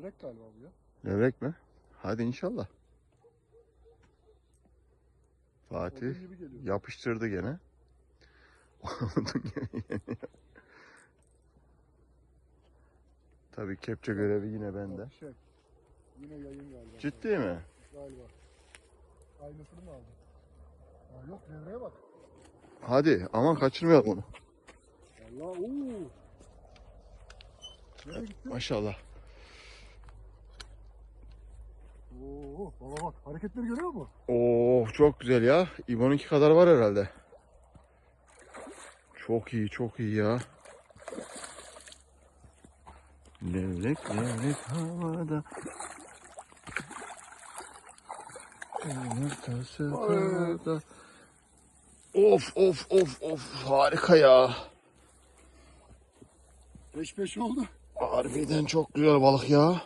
Levrek galiba bu ya. Levrek mi? Hadi inşallah. Fatih yapıştırdı gene. Tabii kepçe görevi yine bende. Şey, yine yayın galiba. Ciddi mi? Galiba. Aynısını mı aldın? Ha, yok levreye bak. Hadi aman kaçırmayalım onu. Allah gitti? Maşallah. Oo, baba bak hareketleri görüyor musun? Oo çok güzel ya. İbo'nunki kadar var herhalde. Çok iyi çok iyi ya. Levrek levrek havada. Of of of of harika ya. Beş beş oldu. Harbiden çok güzel balık ya.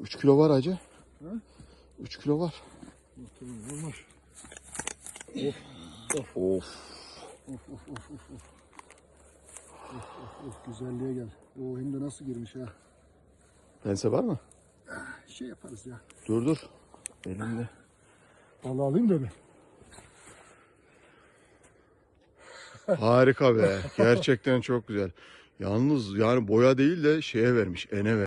3 kilo var acı. Hı? 3 kilo var. Yok, tamam, olmaz. Of. Of of of of of. Of of of güzelliğe gel. O hem de nasıl girmiş ha. Pense var mı? Şey yaparız ya. Dur dur. Elimde. Vallahi alayım da bir. Harika be. Gerçekten çok güzel. Yalnız yani boya değil de şeye vermiş. Ene ver.